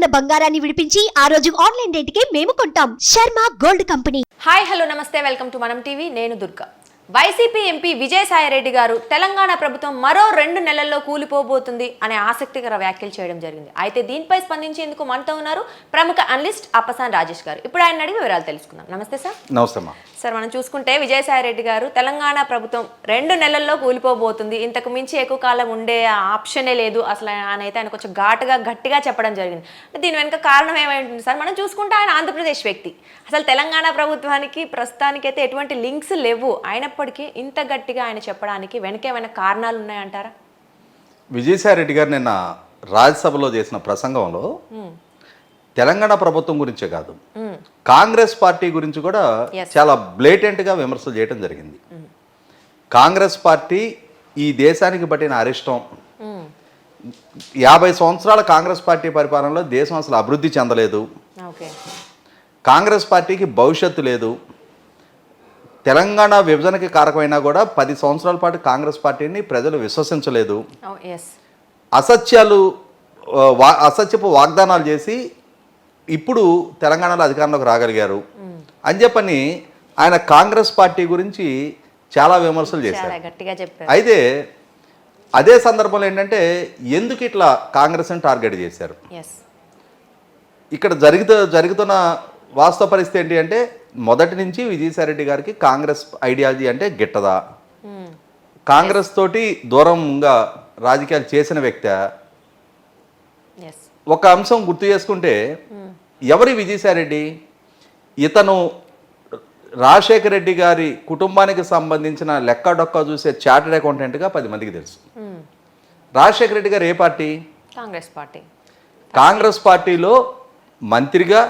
ఉన్న బంగారాన్ని విడిపించి ఆ రోజు ఆన్లైన్ రేటుకే మేము కొంటాం. Sharma gold company. Hi hello namaste. Welcome to Manam TV. నేను దుర్గా. వైసీపీ ఎంపీ విజయసాయిరెడ్డి గారు తెలంగాణ ప్రభుత్వం మరో రెండు నెలల్లో కూలిపోబోతుంది అనే ఆసక్తికర వ్యాఖ్యలు చేయడం జరిగింది. అయితే దీనిపై స్పందించేందుకు మనతో ఉన్నారు ప్రముఖ అనలిస్ట్ అప్పసాన్ రాజేష్ గారు. ఇప్పుడు ఆయన అడిగి వివరాలు తెలుసుకుందాం. నమస్తే సార్. నమస్తే సార్ మనం చూసుకుంటే విజయసాయిరెడ్డి గారు తెలంగాణ ప్రభుత్వం రెండు నెలల్లో కూలిపోబోతుంది. ఇంతకు మించి ఎక్కువ కాలం ఉండే ఆప్షనే లేదు. అసలు ఆయన అయితే ఆయన కొంచెం ఘాటుగా గట్టిగా చెప్పడం జరిగింది. దీని వెనుక కారణం ఏమై ఉంటుంది సార్? మనం చూసుకుంటే ఆయన ఆంధ్రప్రదేశ్ వ్యక్తి. అసలు తెలంగాణ ప్రభుత్వానికి ప్రస్తుతానికైతే ఎటువంటి లింక్స్ లేవు. అయినప్పటికీ ఇంత గట్టిగా ఆయన చెప్పడానికి వెనక ఏమైనా కారణాలు ఉన్నాయంటారా? విజయసాయి రెడ్డి గారు నిన్న రాజ్యసభలో చేసిన ప్రసంగంలో తెలంగాణ ప్రభుత్వం గురించే కాదు. కాంగ్రెస్ పార్టీ గురించి కూడా. చాలా బ్లేటెంట్గా విమర్శలు చేయడం జరిగింది. కాంగ్రెస్ పార్టీ ఈ దేశానికి పట్టిన అరిష్టం. యాభై సంవత్సరాల కాంగ్రెస్ పార్టీ పరిపాలనలో దేశం అసలు అభివృద్ధి చెందలేదు. ఓకే. కాంగ్రెస్ పార్టీకి భవిష్యత్తు లేదు. తెలంగాణ విభజనకి కారకమైనా కూడా పది సంవత్సరాల పాటు కాంగ్రెస్ పార్టీని ప్రజలు విశ్వసించలేదు. ఎస్ అసత్యాలు వా అసత్యపు వాగ్దానాలు చేసి ఇప్పుడు తెలంగాణలో అధికారంలోకి రాగలిగారు. అని చెప్పని ఆయన కాంగ్రెస్ పార్టీ గురించి చాలా విమర్శలు చేశారు. అయితే అదే సందర్భంలో ఏంటంటే ఎందుకు ఇట్లా కాంగ్రెస్ని టార్గెట్ చేశారు? ఇక్కడ జరుగుతూ జరుగుతున్న వాస్తవ పరిస్థితి ఏంటి అంటే మొదటి నుంచి విజయసాయిరెడ్డి గారికి కాంగ్రెస్ ఐడియాలజీ అంటే గిట్టదా. కాంగ్రెస్ తోటి దూరంగా రాజకీయాలు చేసిన వ్యక్తి. ఒక అంశం గుర్తు చేసుకుంటే ఎవరి విజయసాయిరెడ్డి ఇతను రాజశేఖర రెడ్డి గారి కుటుంబానికి సంబంధించిన లెక్క డొక్క చూసే చార్టెడ్ అకౌంటెంట్గా పది మందికి తెలుసు. రాజశేఖర రెడ్డి గారు ఏ పార్టీ? Congress party. కాంగ్రెస్ పార్టీలో మంత్రిగా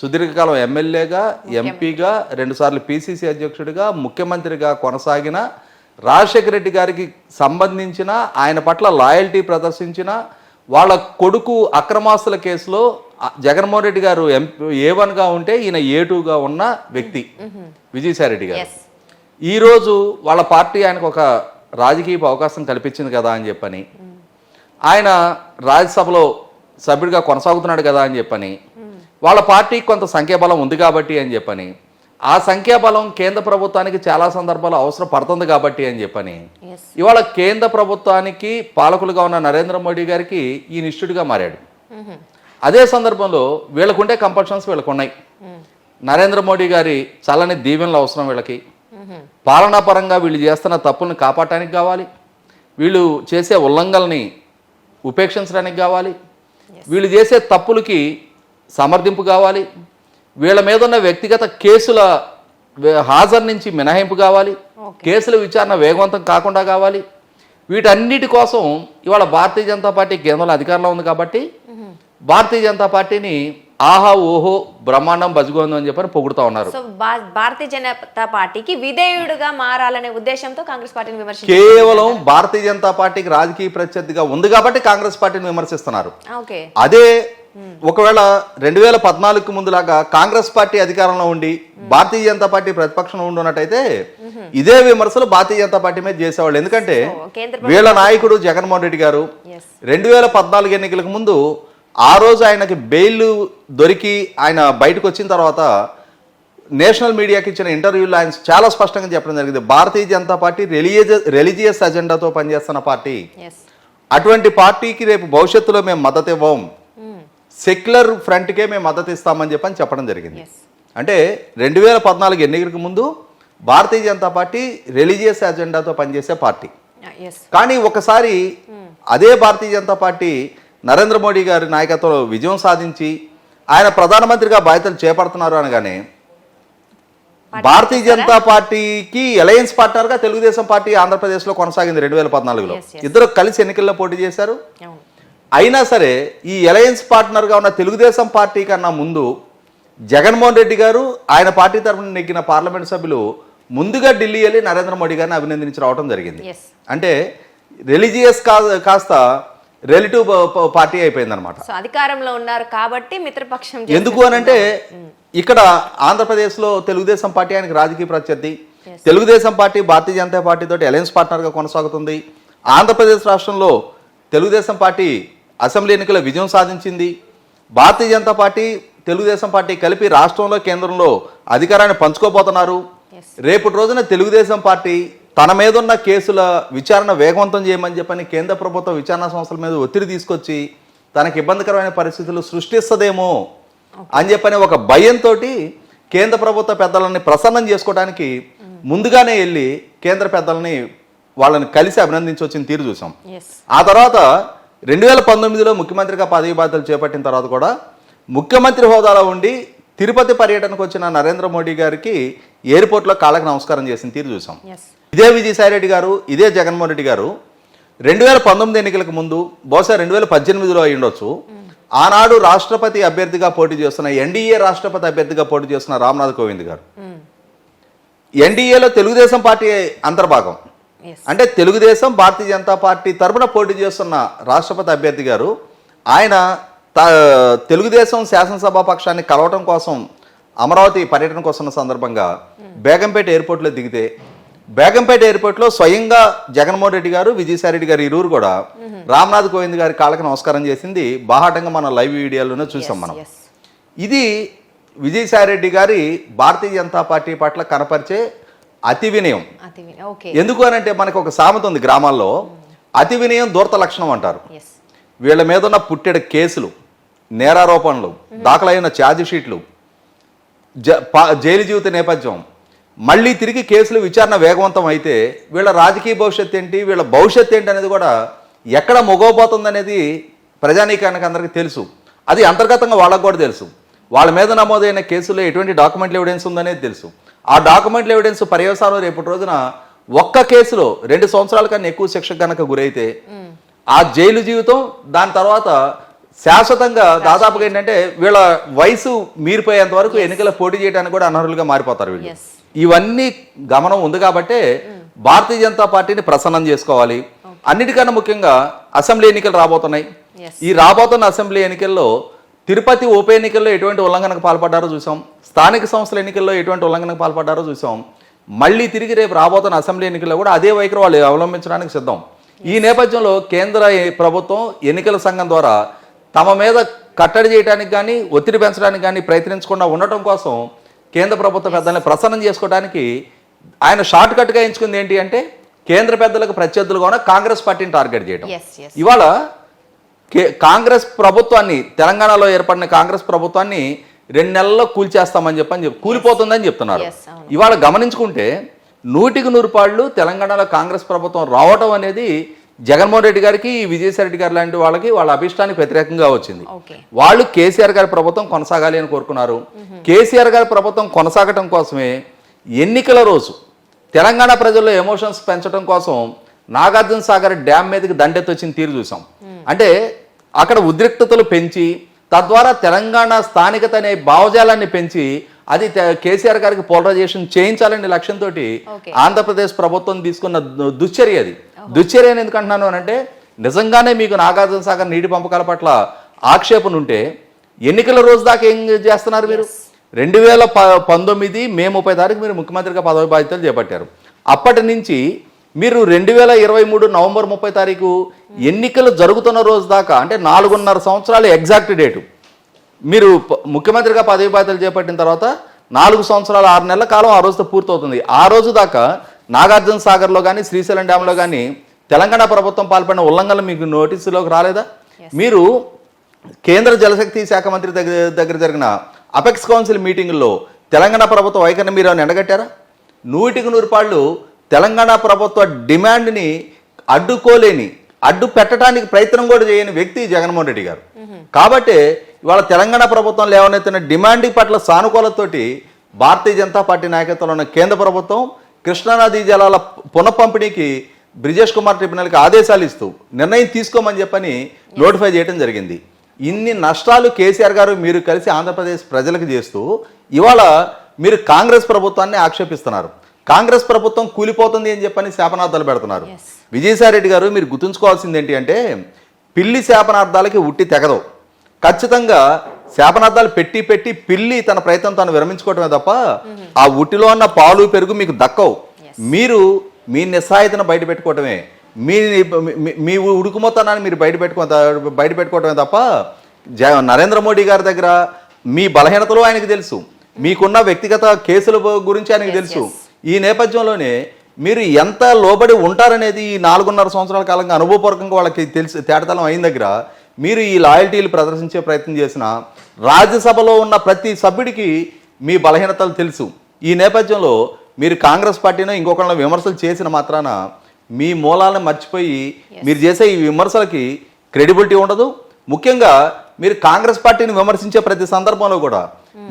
సుదీర్ఘకాలం ఎమ్మెల్యేగా ఎంపీగా రెండుసార్లు పిసిసి అధ్యక్షుడిగా ముఖ్యమంత్రిగా కొనసాగిన రాజశేఖర రెడ్డి గారికి సంబంధించిన ఆయన పట్ల లాయల్టీ ప్రదర్శించిన వాళ్ళ కొడుకు అక్రమాస్తుల కేసులో జగన్మోహన్ రెడ్డి గారు ఏ వన్గా ఉంటే ఈయన ఏ టూగా ఉన్న వ్యక్తి విజయసాయి రెడ్డి గారు. ఈరోజు వాళ్ళ పార్టీ ఆయనకు ఒక రాజకీయ అవకాశం కల్పించింది కదా అని చెప్పని ఆయన రాజ్యసభలో సభ్యుడిగా కొనసాగుతున్నాడు కదా అని చెప్పని వాళ్ళ పార్టీకి కొంత సంఖ్యాబలం ఉంది కాబట్టి అని చెప్పని ఆ సంఖ్యాబలం కేంద్ర ప్రభుత్వానికి చాలా సందర్భాలు అవసరం పడుతుంది కాబట్టి అని చెప్పని ఇవాళ కేంద్ర ప్రభుత్వానికి పాలకులుగా ఉన్న నరేంద్ర మోడీ గారికి ఈ నిష్ఠుడిగా మారాడు. అదే సందర్భంలో వీళ్ళకుండే కంపల్షన్స్ వీళ్ళకు ఉన్నాయి నరేంద్ర మోడీ గారి చల్లని దీవెనలు అవసరం వీళ్ళకి. పాలనాపరంగా వీళ్ళు చేస్తున్న తప్పుల్ని కాపాడటానికి కావాలి. వీళ్ళు చేసే ఉల్లంఘనల్ని ఉపేక్షించడానికి కావాలి. వీళ్ళు చేసే తప్పులకి సమర్థింపు కావాలి. వీళ్ళ మీద ఉన్న వ్యక్తిగత కేసుల హాజరు నుంచి మినహాయింపు కావాలి. కేసుల విచారణ వేగవంతం కాకుండా కావాలి. వీటన్నిటి కోసం ఇవాళ భారతీయ జనతా పార్టీ కేంద్రంలో అధికారంలో ఉంది కాబట్టి భారతీయ జనతా పార్టీని ఆహా ఓహో బ్రహ్మాండం బజుగోందు అని చెప్పని పొగుడుతా ఉన్నారు. భారతీయ జనతా పార్టీకి విధేయుడుగా మారాలనే ఉద్దేశంతో కాంగ్రెస్ పార్టీని విమర్శించారు. కేవలం భారతీయ జనతా పార్టీకి రాజకీయ ప్రత్యర్థిగా ఉంది కాబట్టి కాంగ్రెస్ పార్టీని విమర్శిస్తున్నారు. అదే ఒకవేళ రెండు వేల పద్నాలుగుకి ముందులాగా కాంగ్రెస్ పార్టీ అధికారంలో ఉండి భారతీయ జనతా పార్టీ ప్రతిపక్షంలో ఉండున్నట్టయితే ఇదే విమర్శలు భారతీయ జనతా పార్టీ మీద చేసేవాళ్ళు. ఎందుకంటే వీళ్ళ నాయకుడు జగన్మోహన్ రెడ్డి గారు రెండు వేల పద్నాలుగు ఎన్నికలకు ముందు ఆ రోజు ఆయనకి బెయిల్ దొరికి ఆయన బయటకు వచ్చిన తర్వాత నేషనల్ మీడియాకి ఇచ్చిన ఇంటర్వ్యూలో ఆయన చాలా స్పష్టంగా చెప్పడం జరిగింది. Bharatiya Janata party religious religious అజెండాతో పనిచేస్తున్న పార్టీ. అటువంటి పార్టీకి రేపు భవిష్యత్తులో మేము మద్దతు ఇవ్వం. సెక్యులర్ ఫ్రంట్కే మేము మద్దతు ఇస్తామని చెప్పని చెప్పడం జరిగింది. అంటే రెండు వేల పద్నాలుగు ఎన్నికలకు ముందు భారతీయ జనతా పార్టీ రిలీజియస్ అజెండాతో పనిచేసే పార్టీ. ఎస్ కానీ ఒకసారి అదే భారతీయ జనతా పార్టీ నరేంద్ర మోడీ గారి నాయకత్వంలో విజయం సాధించి ఆయన ప్రధానమంత్రిగా బాధ్యతలు చేపడుతున్నారు అనగానే భారతీయ జనతా పార్టీకి అలయన్స్ పార్ట్నర్గా తెలుగుదేశం పార్టీ ఆంధ్రప్రదేశ్లో కొనసాగింది రెండు వేల పద్నాలుగులో. ఇద్దరు కలిసి ఎన్నికల్లో పోటీ చేశారు. అయినా సరే ఈ అలయన్స్ పార్ట్నర్గా ఉన్న తెలుగుదేశం పార్టీ కన్నా ముందు జగన్మోహన్ రెడ్డి గారు ఆయన పార్టీ తరఫున నెగ్గిన పార్లమెంట్ సభ్యులు ముందుగా ఢిల్లీ వెళ్ళి నరేంద్ర మోడీ గారిని అభినందించి రావడం జరిగింది. అంటే రిలీజియస్ కా కాస్త రిలేటివ్ పార్టీ అయిపోయిందనమాట అధికారంలో ఉన్నారు కాబట్టి మిత్రపక్షం ఎందుకు అని అంటే ఇక్కడ ఆంధ్రప్రదేశ్లో తెలుగుదేశం పార్టీ ఆయనకి రాజకీయ ప్రత్యర్థి. తెలుగుదేశం పార్టీ భారతీయ జనతా పార్టీ తోటి అలయన్స్ పార్ట్నర్గా కొనసాగుతుంది. ఆంధ్రప్రదేశ్ రాష్ట్రంలో తెలుగుదేశం పార్టీ అసెంబ్లీ ఎన్నికల విజయం సాధించింది. భారతీయ జనతా పార్టీ తెలుగుదేశం పార్టీ కలిపి రాష్ట్రంలో కేంద్రంలో అధికారాన్ని పంచుకోబోతున్నారు. రేపటి రోజున తెలుగుదేశం పార్టీ తన మీద ఉన్న కేసుల విచారణ వేగవంతం చేయమని చెప్పని కేంద్ర ప్రభుత్వం విచారణ సంస్థల మీద ఒత్తిడి తీసుకొచ్చి తనకి ఇబ్బందికరమైన పరిస్థితులు సృష్టిస్తుందేమో అని చెప్పని ఒక భయంతో కేంద్ర ప్రభుత్వ పెద్దలని ప్రసన్నం చేసుకోవడానికి ముందుగానే వెళ్ళి కేంద్ర పెద్దలని వాళ్ళని కలిసి అభినందించి వచ్చిన తీరు చూసాం. ఆ తర్వాత రెండు వేల పంతొమ్మిదిలో ముఖ్యమంత్రిగా పదవి బాధ్యతలు చేపట్టిన తర్వాత కూడా ముఖ్యమంత్రి హోదాలో ఉండి తిరుపతి పర్యటనకు వచ్చిన నరేంద్ర మోడీ గారికి ఎయిర్పోర్ట్లో కాళ్ళకి నమస్కారం చేసిన తీరు చూసాం. ఇదే విజయసాయి రెడ్డి గారు ఇదే జగన్మోహన్ రెడ్డి గారు రెండు వేల పంతొమ్మిది ఎన్నికలకు ముందు బహుశా రెండు వేల పద్దెనిమిదిలో అయి ఉండొచ్చు. ఆనాడు రాష్ట్రపతి అభ్యర్థిగా పోటీ చేస్తున్న ఎన్డీఏ రాష్ట్రపతి అభ్యర్థిగా పోటీ చేస్తున్న రామ్నాథ్ కోవింద్ గారు. ఎన్డీఏలో తెలుగుదేశం పార్టీ అంతర్భాగం. అంటే తెలుగుదేశం భారతీయ జనతా పార్టీ తరపున పోటీ చేస్తున్న రాష్ట్రపతి అభ్యర్థి గారు ఆయన తెలుగుదేశం శాసనసభ పక్షాన్ని కలవటం కోసం అమరావతి పర్యటన కోసం ఉన్న సందర్భంగా బేగంపేట ఎయిర్పోర్ట్లో దిగితే బేగంపేట ఎయిర్పోర్ట్లో స్వయంగా జగన్మోహన్ రెడ్డి గారు విజయసాయి రెడ్డి గారు ఇరువురు కూడా రామ్నాథ్ కోవింద్ గారి కాళ్ళకి నమస్కారం చేసింది. బాహాటంగా మన లైవ్ వీడియోలోనే చూసాం మనం. ఇది విజయసాయి రెడ్డి గారి భారతీయ జనతా పార్టీ పట్ల కనపరిచే అతి వినయం. ఎందుకు అని అంటే మనకు ఒక సామెత ఉంది గ్రామాల్లో అతి వినయం దూరత లక్షణం అంటారు. వీళ్ళ మీద ఉన్న పుట్టెడు కేసులు నేరారోపణలు దాఖలైన ఛార్జ్ షీట్లు జైలు జీవిత నేపథ్యం మళ్ళీ తిరిగి కేసులు విచారణ వేగవంతం అయితే వీళ్ళ రాజకీయ భవిష్యత్తు ఏంటి వీళ్ళ భవిష్యత్తు ఏంటి అనేది కూడా ఎక్కడ మొగవబోతుంది అనేది ప్రజానీకానికి అందరికీ తెలుసు. అది అంతర్గతంగా వాళ్ళకు కూడా తెలుసు. వాళ్ళ మీద నమోదైన కేసులో ఎటువంటి డాక్యుమెంట్లు ఎవిడెన్స్ ఉందనేది తెలుసు. ఆ డాక్యుమెంట్ల ఎవిడెన్స్ పర్యవసానం రేపటి రోజున ఒక్క కేసులో రెండు సంవత్సరాల కన్నా ఎక్కువ శిక్ష కనుక గురైతే ఆ జైలు జీవితం దాని తర్వాత శాశ్వతంగా దాదాపుగా ఏంటంటే వీళ్ళ వయసు మీరిపోయేంత వరకు ఎన్నికల పోటీ చేయడానికి కూడా అనర్హులుగా మారిపోతారు వీళ్ళు. ఇవన్నీ గమనం ఉంది కాబట్టే భారతీయ జనతా పార్టీని ప్రసన్నం చేసుకోవాలి. అన్నిటికన్నా ముఖ్యంగా అసెంబ్లీ ఎన్నికలు రాబోతున్నాయి. ఈ రాబోతున్న అసెంబ్లీ ఎన్నికల్లో తిరుపతి ఉప ఎన్నికల్లో ఎటువంటి ఉల్లంఘనకు పాల్పడ్డారో చూసాం. స్థానిక సంస్థల ఎన్నికల్లో ఎటువంటి ఉల్లంఘనకు పాల్పడ్డారో చూసాం. మళ్ళీ తిరిగి రేపు రాబోతున్న అసెంబ్లీ ఎన్నికల్లో కూడా అదే వైఖరి వాళ్ళు అవలంబించడానికి సిద్ధం. ఈ నేపథ్యంలో కేంద్ర ప్రభుత్వం ఎన్నికల సంఘం ద్వారా తమ మీద కట్టడి చేయడానికి కానీ ఒత్తిడి పెంచడానికి కానీ ప్రయత్నించకుండా ఉండటం కోసం కేంద్ర ప్రభుత్వ పెద్దల్ని ప్రసన్నం చేసుకోవడానికి ఆయన షార్ట్ కట్గా ఎంచుకుంది ఏంటి అంటే కేంద్ర పెద్దలకు ప్రత్యర్థులుగా కాంగ్రెస్ పార్టీని టార్గెట్ చేయడం ఇవాళ కాంగ్రెస్ ప్రభుత్వాన్ని తెలంగాణలో ఏర్పడిన కాంగ్రెస్ ప్రభుత్వాన్ని రెండు నెలల్లో కూల్చేస్తామని చెప్పని చెప్పి కూలిపోతుందని చెప్తున్నారు. ఇవాళ గమనించుకుంటే నూటికి నూరు పాళ్ళు తెలంగాణలో కాంగ్రెస్ ప్రభుత్వం రావటం అనేది జగన్మోహన్ రెడ్డి గారికి విజయసాయి రెడ్డి గారు లాంటి వాళ్ళకి వాళ్ళ అభిష్టానికి వ్యతిరేకంగా వచ్చింది. వాళ్ళు కేసీఆర్ గారి ప్రభుత్వం కొనసాగాలి అని కోరుకున్నారు. కేసీఆర్ గారి ప్రభుత్వం కొనసాగటం కోసమే ఎన్నికల రోజు తెలంగాణ ప్రజల్లో ఎమోషన్స్ పెంచడం కోసం నాగార్జున సాగర్ డ్యామ్ మీదకి దండెత్తొచ్చిన తీరు చూసాం. అంటే అక్కడ ఉద్రిక్తతలు పెంచి తద్వారా తెలంగాణ స్థానికత అనే భావజాలాన్ని పెంచి అది కేసీఆర్ గారికి పోలరైజేషన్ చేయించాలనే లక్ష్యంతో. ఆంధ్రప్రదేశ్ ప్రభుత్వం తీసుకున్న దుశ్చర్య అది. దుశ్చర్య అని ఎందుకు అంటున్నాను అని అంటే నిజంగానే మీకు నాగార్జున సాగర్ నీటి పంపకాల పట్ల ఆక్షేపణ ఉంటే ఎన్నికల రోజు దాకా ఏం చేస్తున్నారు మీరు? రెండు వేల పంతొమ్మిది మే ముప్పై తారీఖు మీరు ముఖ్యమంత్రిగా పదవి బాధ్యతలు చేపట్టారు. అప్పటి నుంచి మీరు రెండు వేల ఇరవై మూడు నవంబర్ ముప్పై తారీఖు ఎన్నికలు జరుగుతున్న రోజు దాకా అంటే నాలుగున్నర సంవత్సరాలు ఎగ్జాక్ట్ డేటు. మీరు ముఖ్యమంత్రిగా పదవి బాధ్యతలు చేపట్టిన తర్వాత నాలుగు సంవత్సరాల ఆరు నెలల కాలం ఆ రోజుతో పూర్తవుతుంది. ఆ రోజు దాకా నాగార్జున సాగర్లో కానీ శ్రీశైలం డ్యాంలో కానీ తెలంగాణ ప్రభుత్వం పాల్పడిన ఉల్లంఘనలు మీకు నోటీసులోకి రాలేదా? మీరు కేంద్ర జలశక్తి శాఖ మంత్రి దగ్గర దగ్గర జరిగిన అపెక్స్ కౌన్సిల్ మీటింగుల్లో తెలంగాణ ప్రభుత్వ వైఖరిని మీరు ఏమైనా ఎండగట్టారా? నూటికి నూరు పాళ్ళు తెలంగాణ ప్రభుత్వ డిమాండ్ని అడ్డుకోలేని అడ్డు పెట్టడానికి ప్రయత్నం కూడా చేయని వ్యక్తి జగన్మోహన్ రెడ్డి గారు. కాబట్టి ఇవాళ తెలంగాణ ప్రభుత్వం లేవనెత్తిన డిమాండ్ పట్ల సానుకూలతోటి భారతీయ జనతా పార్టీ నాయకత్వంలో ఉన్న కేంద్ర ప్రభుత్వం కృష్ణానదీ జలాల పునఃపంపిణీకి బ్రిజేష్ కుమార్ ట్రిబ్యునల్కి ఆదేశాలు ఇస్తూ నిర్ణయం తీసుకోమని చెప్పని నోటిఫై చేయడం జరిగింది. ఇన్ని నష్టాలు కేసీఆర్ గారు మీరు కలిసి ఆంధ్రప్రదేశ్ ప్రజలకు చేస్తూ ఇవాళ మీరు కాంగ్రెస్ ప్రభుత్వాన్ని ఆక్షేపిస్తున్నారు. కాంగ్రెస్ ప్రభుత్వం కూలిపోతుంది అని చెప్పని శాపనార్థాలు పెడుతున్నారు. Yes. విజయసాయి రెడ్డి గారు మీరు గుర్తుంచుకోవాల్సింది ఏంటి అంటే పిల్లి శాపనార్థాలకి ఉట్టి తెగదు. ఖచ్చితంగా శాపనార్థాలు పెట్టి పెట్టి పిల్లి తన ప్రయత్నం తాను విరమించుకోవటమే తప్ప ఆ ఉట్టిలో ఉన్న పాలు పెరుగు మీకు దక్కవు. మీరు మీ నిస్సాయితను బయట పెట్టుకోవటమే. మీ మీ- ఉడుకుమొత్తాన్ని మీరు బయట పెట్టుకో బయట పెట్టుకోవటమే తప్ప జ నరేంద్ర మోడీ గారి దగ్గర మీ బలహీనతలు ఆయనకు తెలుసు. మీకున్న వ్యక్తిగత కేసుల గురించి ఆయనకు తెలుసు. ఈ నేపథ్యంలోనే మీరు ఎంత లోబడి ఉంటారనేది ఈ నాలుగున్నర సంవత్సరాల కాలంగా అనుభవపూర్వకంగా వాళ్ళకి తెలిసి తేటతలం అయిన దగ్గర మీరు ఈ లాయల్టీలు ప్రదర్శించే ప్రయత్నం చేసిన రాజ్యసభలో ఉన్న ప్రతి సభ్యుడికి మీ బలహీనతలు తెలుసు. ఈ నేపథ్యంలో మీరు కాంగ్రెస్ పార్టీని ఇంకొకళ్ళని విమర్శలు చేసిన మాత్రాన మీ మూలాలను మర్చిపోయి మీరు చేసే ఈ విమర్శలకి క్రెడిబిలిటీ ఉండదు. ముఖ్యంగా మీరు కాంగ్రెస్ పార్టీని విమర్శించే ప్రతి సందర్భంలో కూడా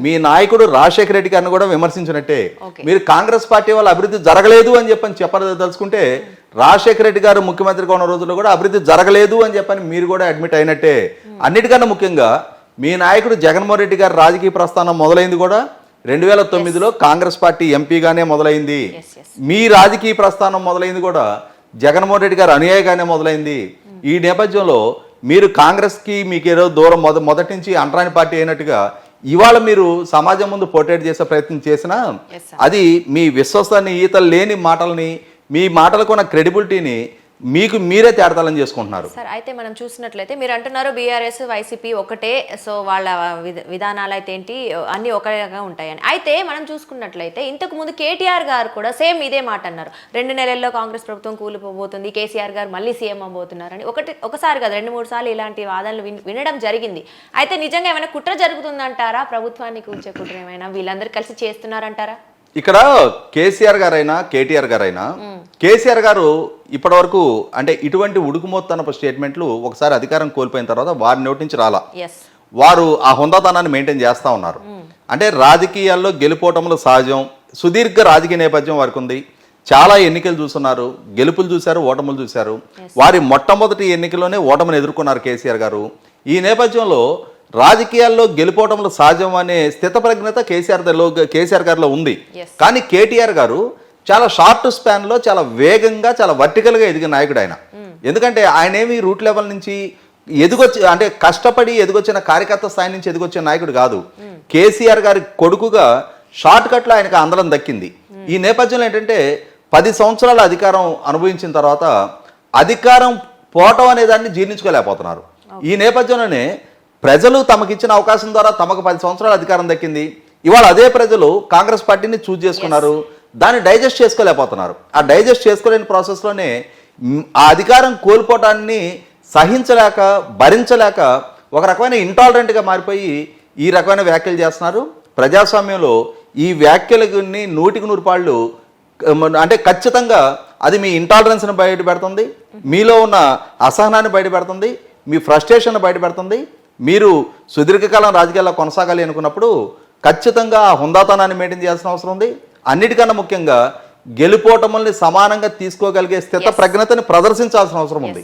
మీ నాయకుడు రాజశేఖర రెడ్డి గారిని కూడా విమర్శించినట్టే. మీరు కాంగ్రెస్ పార్టీ వల్ల అభివృద్ధి జరగలేదు అని చెప్పని చెప్పదలుచుకుంటే రాజశేఖర రెడ్డి గారు ముఖ్యమంత్రిగా ఉన్న రోజుల్లో కూడా అభివృద్ధి జరగలేదు అని చెప్పని మీరు కూడా అడ్మిట్ అయినట్టే. అన్నిటికన్నా ముఖ్యంగా మీ నాయకుడు జగన్మోహన్ రెడ్డి గారి రాజకీయ ప్రస్థానం మొదలైంది కూడా రెండు వేల తొమ్మిదిలో కాంగ్రెస్ పార్టీ ఎంపీగానే మొదలైంది. మీ రాజకీయ ప్రస్థానం మొదలైంది కూడా జగన్మోహన్ రెడ్డి గారు అనుయాయిగానే మొదలైంది. ఈ నేపథ్యంలో మీరు కాంగ్రెస్కి మీకు ఏదో దూరం మొద మొదటి నుంచి అంటరాని పార్టీ అయినట్టుగా ఇవాళ మీరు సమాజం ముందు పోర్ట్రేట్ చేసే ప్రయత్నం చేసినా. అది మీ విశ్వసనీయత లేని మాటల్ని మీ మాటలకు ఉన్న క్రెడిబిలిటీని మీకు మీరే తేడతలం చేసుకుంటున్నారు. సార్ అయితే మనం చూసినట్లయితే మీరు అంటున్నారు బీఆర్ఎస్ వైసీపీ ఒకటే సో వాళ్ళ విధ- విధానాలు అయితే ఏంటి అన్ని ఒకగా ఉంటాయని. అయితే మనం చూసుకున్నట్లయితే ఇంతకు ముందు కేటీఆర్ గారు కూడా సేమ్ ఇదే మాట అన్నారు. రెండు నెలల్లో కాంగ్రెస్ ప్రభుత్వం కూలిపోబోతుంది కేసీఆర్ గారు మళ్ళీ సీఎం అవబోతున్నారని ఒకటి ఒకసారి కదా రెండు మూడు సార్లు ఇలాంటి వాదనలు విన్- వినడం జరిగింది. అయితే నిజంగా ఏమైనా కుట్ర జరుగుతుందంటారా? ప్రభుత్వాన్ని కూర్చే కుట్ర ఏమైనా? వీళ్ళందరూ కలిసి చేస్తున్నారంటారా? ఇక్కడ కేసీఆర్ గారైనా కేటీఆర్ గారైనా కేసీఆర్ గారు ఇప్పటివరకు అంటే ఇటువంటి ఉడుకుమోత్తనపు స్టేట్మెంట్లు ఒకసారి అధికారం కోల్పోయిన తర్వాత వారి నోటి నుంచి రాలా. వారు ఆ హుందాతనాన్ని మెయింటైన్ చేస్తూ ఉన్నారు. అంటే రాజకీయాల్లో గెలుపోవటములు సహజం సుదీర్ఘ రాజకీయ నేపథ్యం వారికి ఉంది చాలా ఎన్నికలు చూస్తున్నారు. గెలుపులు చూశారు ఓటములు చూశారు. వారి మొట్టమొదటి ఎన్నికలోనే ఓటమిని ఎదుర్కొన్నారు కేసీఆర్ గారు. ఈ నేపథ్యంలో రాజకీయాల్లో గెలుపోవటములు సహజం అనే స్థితప్రజ్ఞత కేసీఆర్ కేసీఆర్ గారిలో ఉంది. కానీ కేటీఆర్ గారు చాలా షార్ట్ స్పాన్లో చాలా వేగంగా చాలా వర్టికల్గా ఎదిగిన నాయకుడు ఆయన. ఎందుకంటే ఆయన ఏమి రూట్ లెవెల్ నుంచి ఎదుగొచ్చి అంటే కష్టపడి ఎదుగొచ్చిన కార్యకర్త స్థాయి నుంచి ఎదుగొచ్చిన నాయకుడు కాదు. కేసీఆర్ గారి కొడుకుగా షార్ట్ కట్లో ఆయనకు అందలం దక్కింది. ఈ నేపథ్యంలో ఏంటంటే పది సంవత్సరాల అధికారం అనుభవించిన తర్వాత అధికారం పోవటం అనే దాన్ని జీర్ణించుకోలేకపోతున్నారు. ఈ నేపథ్యంలోనే ప్రజలు తమకిచ్చిన అవకాశం ద్వారా తమకు పది సంవత్సరాల అధికారం దక్కింది. ఇవాళ అదే ప్రజలు కాంగ్రెస్ పార్టీని చూజ్ చేసుకున్నారు. దాన్ని డైజెస్ట్ చేసుకోలేకపోతున్నారు. ఆ డైజెస్ట్ చేసుకోలేని ప్రాసెస్లోనే ఆ అధికారం కోల్పోవటాన్ని సహించలేక భరించలేక ఒక రకమైన ఇంటాలరెంట్గా మారిపోయి ఈ రకమైన వ్యాఖ్యలు చేస్తున్నారు. ప్రజాస్వామ్యంలో ఈ వ్యాఖ్యలని నూటికి నూరు పాళ్ళు అంటే ఖచ్చితంగా అది మీ ఇంటాలరెన్స్ని బయట పెడుతుంది. మీలో ఉన్న అసహనాన్ని బయట పెడుతుంది. మీ ఫ్రస్ట్రేషన్ బయట పెడుతుంది. మీరు సుదీర్ఘకాలం రాజకీయాల్లో కొనసాగాలి అనుకున్నప్పుడు ఖచ్చితంగా ఆ హుందాతనాన్ని మెయింటైన్ చేయాల్సిన అవసరం ఉంది. అన్నిటికన్నా ముఖ్యంగా గెలుపోటముల్ని సమానంగా తీసుకోగలిగే స్థిత ప్రజ్ఞతని ప్రదర్శించాల్సిన అవసరం ఉంది.